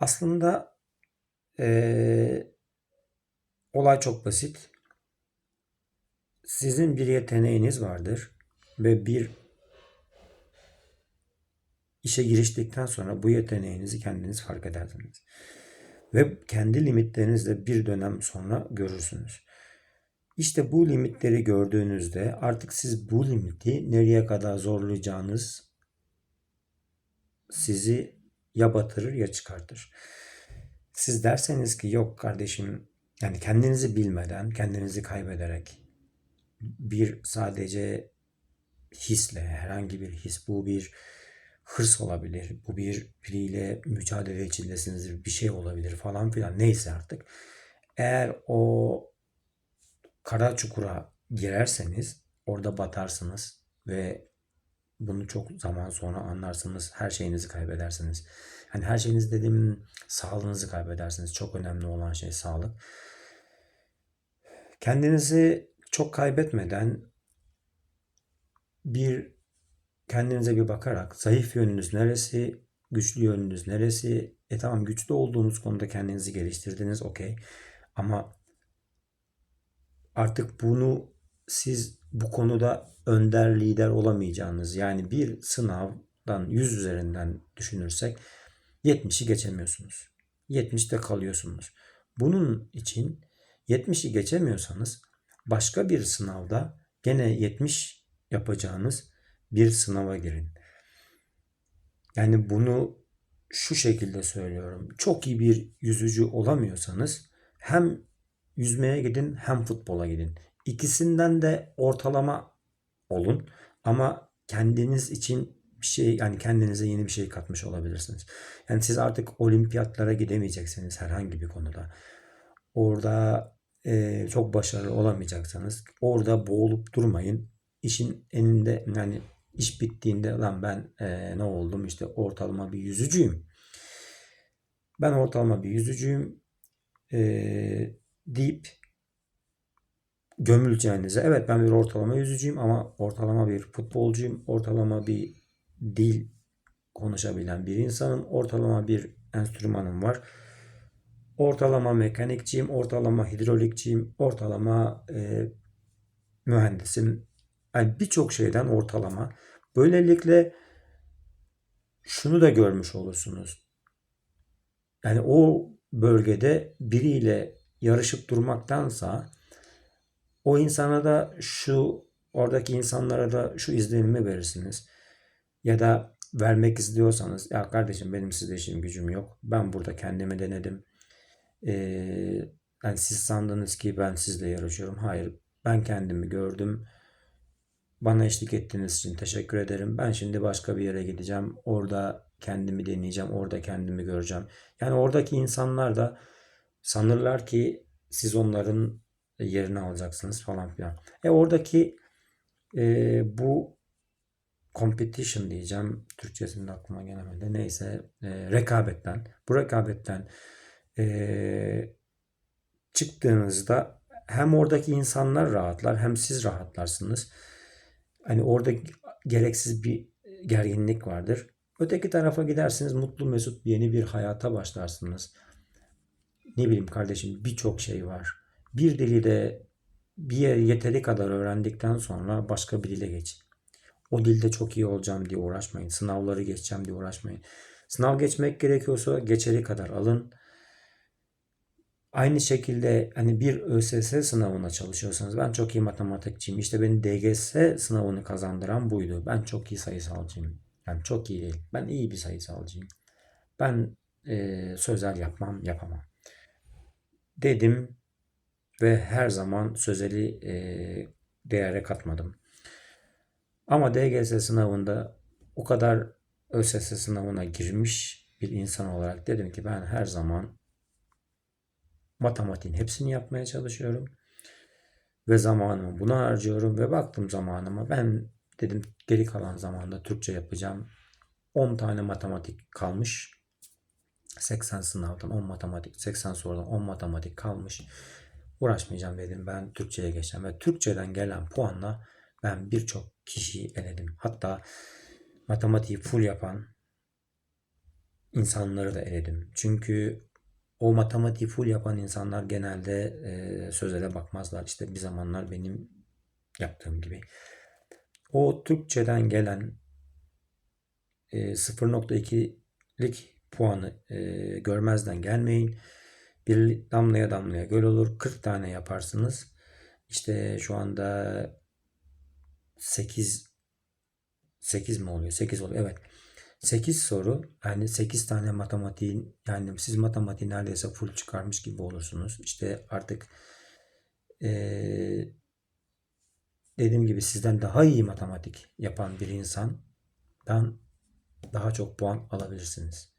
Aslında eee, olay çok basit. Sizin bir yeteneğiniz vardır ve bir işe giriştikten sonra bu yeteneğinizi kendiniz fark edersiniz. Ve kendi limitlerinizle bir dönem sonra görürsünüz. İşte bu limitleri gördüğünüzde artık siz bu limiti nereye kadar zorlayacağınız sizi ya batırır ya çıkartır. Siz derseniz ki yok kardeşim yani kendinizi bilmeden, kendinizi kaybederek bir sadece hisle, herhangi bir his, bu bir hırs olabilir, bu bir biriyle mücadele içindesinizdir, bir şey olabilir falan filan neyse artık. Eğer o kara çukura girerseniz orada batarsınız ve bunu çok zaman sonra anlarsınız. Her şeyinizi kaybedersiniz. Hani her şeyiniz dediğim sağlığınızı kaybedersiniz. Çok önemli olan şey sağlık. Kendinizi çok kaybetmeden bir kendinize bir bakarak zayıf yönünüz neresi, güçlü yönünüz neresi? E tamam güçlü olduğunuz konuda kendinizi geliştirdiniz okey. Ama artık bunu siz bu konuda önder lider olamayacağınız yani bir sınavdan 100 üzerinden düşünürsek 70'i geçemiyorsunuz. 70'te kalıyorsunuz. Bunun için 70'i geçemiyorsanız başka bir sınavda gene 70 yapacağınız bir sınava girin. Yani bunu şu şekilde söylüyorum. Çok iyi bir yüzücü olamıyorsanız hem yüzmeye gidin hem futbola gidin. İkisinden de ortalama olun ama kendiniz için bir şey yani kendinize yeni bir şey katmış olabilirsiniz. Yani siz artık olimpiyatlara gidemeyeceksiniz herhangi bir konuda. Orada e, çok başarılı olamayacaksanız orada boğulup durmayın. İşin eninde yani iş bittiğinde lan ben e, ne oldum işte ortalama bir yüzücüyüm. Ben ortalama bir yüzücüyüm e, deyip gömüleceğinize evet ben bir ortalama yüzücüyüm ama ortalama bir futbolcuyum, ortalama bir dil konuşabilen bir insanım, ortalama bir enstrümanım var. Ortalama mekanikçiyim, ortalama hidrolikçiyim, ortalama e, mühendisim. Yani birçok şeyden ortalama. Böylelikle şunu da görmüş olursunuz. Yani o bölgede biriyle yarışıp durmaktansa o insana da şu oradaki insanlara da şu izlenimi verirsiniz. Ya da vermek istiyorsanız ya kardeşim benim sizde işim gücüm yok. Ben burada kendimi denedim. Ee, yani siz sandınız ki ben sizle yarışıyorum. Hayır ben kendimi gördüm. Bana eşlik ettiğiniz için teşekkür ederim. Ben şimdi başka bir yere gideceğim. Orada kendimi deneyeceğim. Orada kendimi göreceğim. Yani oradaki insanlar da sanırlar ki siz onların yerini alacaksınız falan filan. E oradaki e, bu competition diyeceğim. Türkçesinde aklıma gelemedi. Neyse e, rekabetten. Bu rekabetten e, çıktığınızda hem oradaki insanlar rahatlar hem siz rahatlarsınız. Hani orada gereksiz bir gerginlik vardır. Öteki tarafa gidersiniz mutlu mesut yeni bir hayata başlarsınız. Ne bileyim kardeşim birçok şey var. Bir dili de bir yer yeteri kadar öğrendikten sonra başka bir dile geçin. O dilde çok iyi olacağım diye uğraşmayın. Sınavları geçeceğim diye uğraşmayın. Sınav geçmek gerekiyorsa geçeri kadar alın. Aynı şekilde hani bir ÖSS sınavına çalışıyorsanız ben çok iyi matematikçiyim. İşte beni DGS sınavını kazandıran buydu. Ben çok iyi sayısalcıyım. Yani çok iyi değil. Ben iyi bir sayısalcıyım. Ben e, sözel yapmam, yapamam. Dedim ve her zaman sözeli e, değere katmadım. Ama DGS sınavında o kadar ÖSS sınavına girmiş bir insan olarak dedim ki ben her zaman matematiğin hepsini yapmaya çalışıyorum. Ve zamanımı buna harcıyorum ve baktım zamanıma ben dedim geri kalan zamanda Türkçe yapacağım. 10 tane matematik kalmış. 80 sınavdan 10 matematik, 80 sorudan 10 matematik kalmış. Uğraşmayacağım dedim. Ben Türkçe'ye geçeceğim ve Türkçeden gelen puanla ben birçok kişiyi eledim. Hatta matematiği full yapan insanları da eledim. Çünkü o matematiği full yapan insanlar genelde e, sözele bakmazlar. İşte bir zamanlar benim yaptığım gibi. O Türkçeden gelen e, 0.2'lik puanı e, görmezden gelmeyin. Bir damlaya damlaya göl olur. 40 tane yaparsınız. İşte şu anda 8 8 mi oluyor? 8 oluyor. Evet. 8 soru yani 8 tane matematiğin yani siz matematiği neredeyse full çıkarmış gibi olursunuz. İşte artık eee dediğim gibi sizden daha iyi matematik yapan bir insan daha çok puan alabilirsiniz.